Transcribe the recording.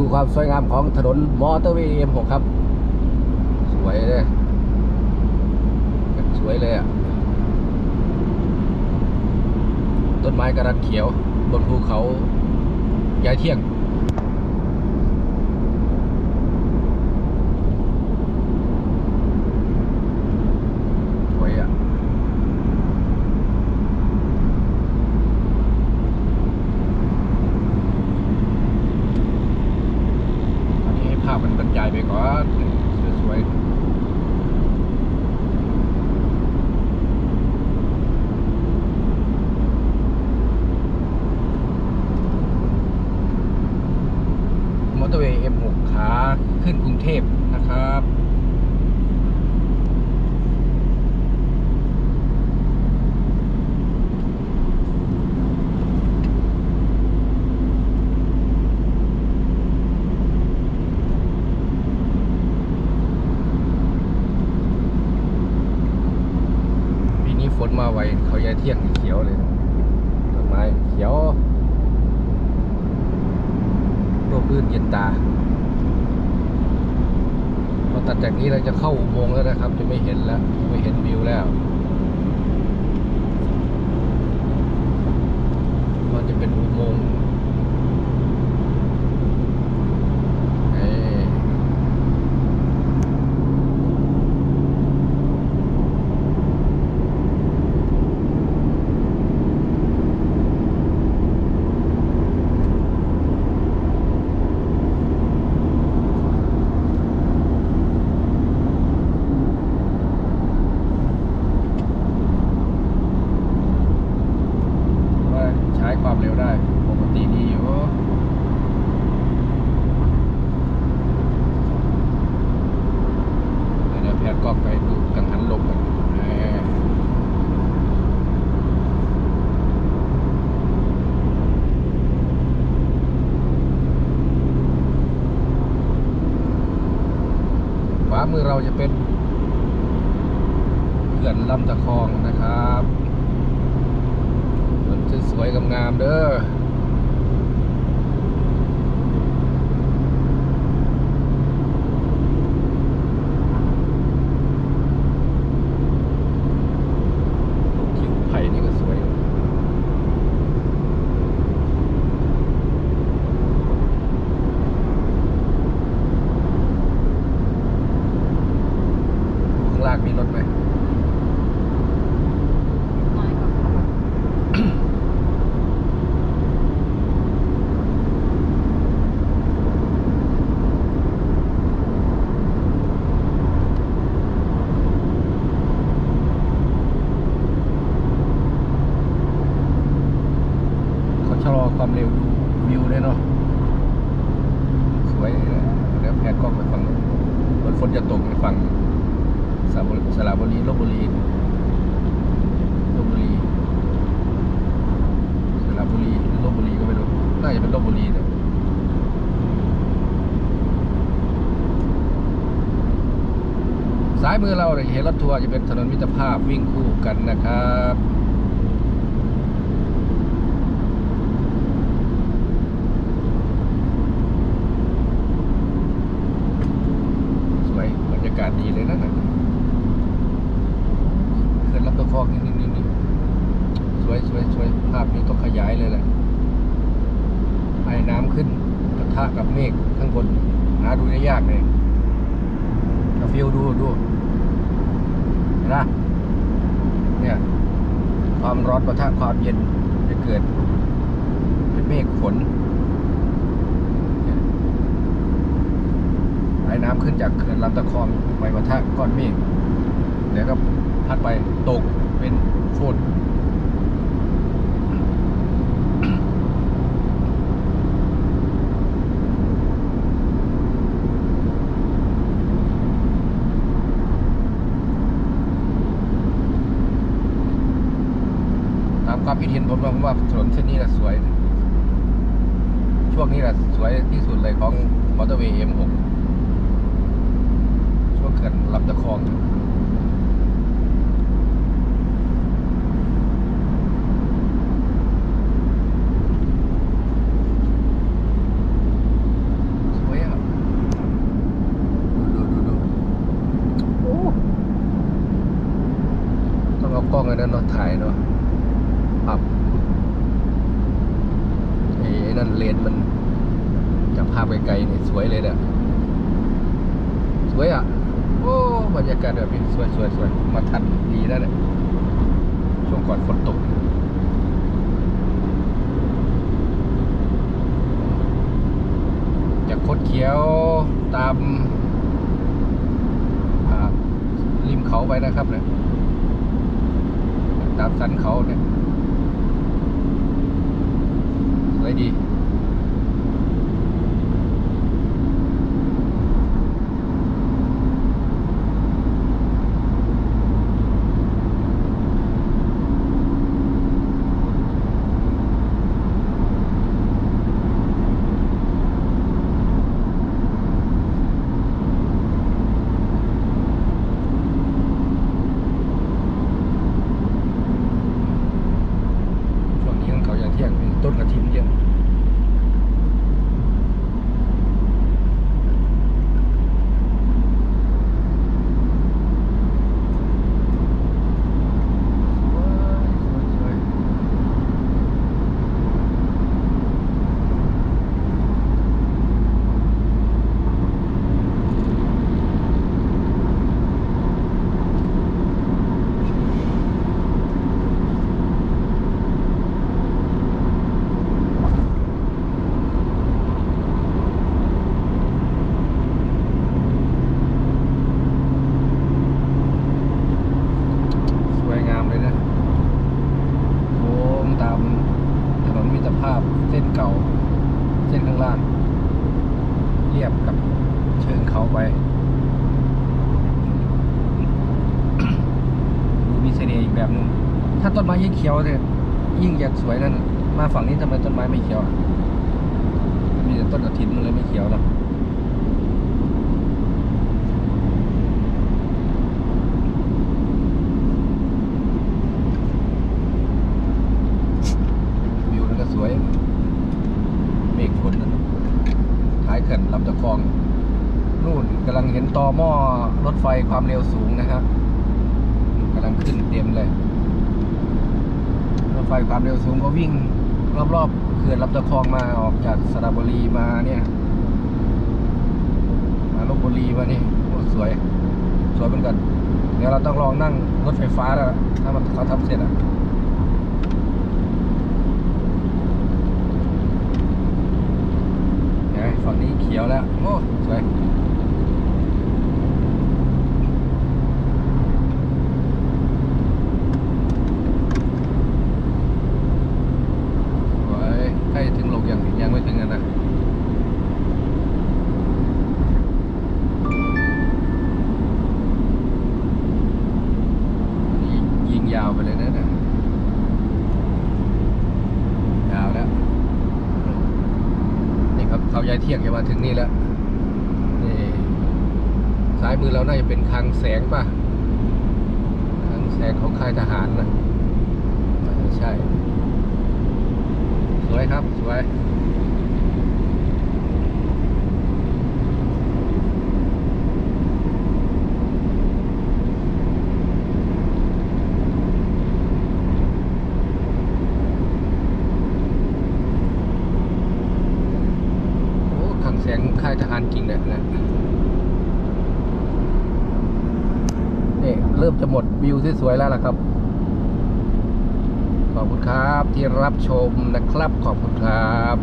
ดูความสวยงามของถนนมอเตอร์เวย์ M6 ครับ สวยเลยสวยเลยอะ ต้นไม้กระดันเขียว บนภูเขายายเที่ยง สวยอะ อันนี้ให้ภาพมันบรรยายไปก่อนสวยๆมอเตอร์เวย์ M6 ขาขึ้นกรุงเทพนะครับ ปีนี้ฝนมาไวเขายายเที่ยงเขียวเลยต้นไม้เขียวร่มรื่นเย็นตาพอตัดจากนี้เราจะเข้าอุโมงค์แล้วนะครับ จะไม่เห็นแล้วไม่เห็นวิวแล้วมันจะเป็นอุโมงค์เอ้ย ว่าใช้ความเร็วได้ปกติดีอยู่เดี๋ยวแพนกล้องไปดูกังหันลมกันแหมขวามือเราจะเป็นเขื่อนลำตะคองนะครับสวนสวยๆงามๆเด้อ คิวไผ่นี่ก็สวย ข้างล่างมีรถไหม น้อยกว่า เขาชะลอความเร็วดูวิวเลยเนาะสวยเลยเดี๋ยวแพนกล้องไปฝั่งนู้นรถฝนจะตกไปฝั่งสระบุรีสระบุรีลบบุรีลบบุรีสระบุรีหรือลบบุรีก็ไม่รู้น่าจะเป็นลบบุรีเนี่ยซ้ายมือเราเนี่ยเห็นรถทัวร์จะเป็นถนนมิตรภาพวิ่งคู่กันนะครับ สวยาศดีเลยนะนั่นน่ะเขื่อนลำตะคองนี่นี่นี่สวยสวยสวยภาพนี้ต้องขยายเลยแหละไอ้น้ำขึ้นปะทะกับเมฆข้างบน หาดูได้ยากเลยเอาฟิลดูดูนะเนี่ย ความร้อนปะทะความเย็นจะเกิดเป็นเมฆฝน ไอ้น้ำขึ้นจากเขื่อนลำตะคองไปปะทะก้อนเมฆเดี๋ยวก็พัดไปตกเป็นฝนตามความคิดเห็นผมนะผมว่าถนนเส้นนี้แหละสวย ช่วงนี้แหละสวยที่สุดเลยของมอเตอร์เวย์ M6 ช่วง เขื่อนลำตะคองกล้องเลยนะเนาะถ่ายเนาะปรับไอ้นั่นเลนมันจับภาพไกลๆนี่สวยเลยเนี่ยสวยอะ โอ้บรรยากาศแบบนี้สวยสวยสวยมาทันดีแล้วเนี่ยช่วงก่อนฝนตกจากคดเขียวตามริมเขาไปนะครับเนี่ยตามสันเขาเนี่ยสวยดี ช่วงนี้ของเขาอย่างเที่ยงมีต้นกระถินเยอะสวยสวยสวยสวยงามเลยนะโค้งตามถนนมิตรภาพเส้นเก่า เส้นข้างล่าง เรียบกับเชิงเขาไป ดูมีเสน่ห์อีกแบบหนึงถ้าต้นไม้ยิ่งเขียวเนี่ยยิ่งอยากสวยนั่นมาฝั่งนี้ทำไมต้นไม้ไม่เขียวมีแต่ต้นกระถินมันเลยไม่เขียวเนาะวิวนั่นก็สวย เมฆฝนนั่นน่ะท้ายเขื่ องนู่นกำลังเห็นต่อหม้อรถไฟความเร็วสูงนะครับกำลังขึ้นเต็มเลย รถไฟความเร็วสูงก็วิ่ง รอบๆเขื่อนลำตะคองมาออกจากสระบุรีมาเนี่ยมาลบบุรีมานี่โอ้สวย สวยเหมือนกันเดี๋ยวเราต้องลองนั่งรถไฟฟ้าแล้วล่ะถ้ามันเขาทำเสร็จอะไง ฝั่งนี้เขียวแล้ว โอ้ สวยยใกล้ถึงโลกยังยังไม่ถึงนะนี่ยิงยาวไปเลยนะเนี่ยาวแล้ว นี่ครับ เขาย้ายเที่ยงจะมาถึงนี่แล้วนี่ซ้ายมือเราน่าจะเป็นคลังแสงป่ะคลังแสงของค่ายทหารนะน่าจะใช่ สวยครับ สวย โอ้ขังค่ายทหารกิ่งเนี่ยนะนี่เริ่มจะหมดวิวที่สวยแล้วล่ะครับ ขอบคุณครับที่รับชมนะครับ ขอบคุณครับ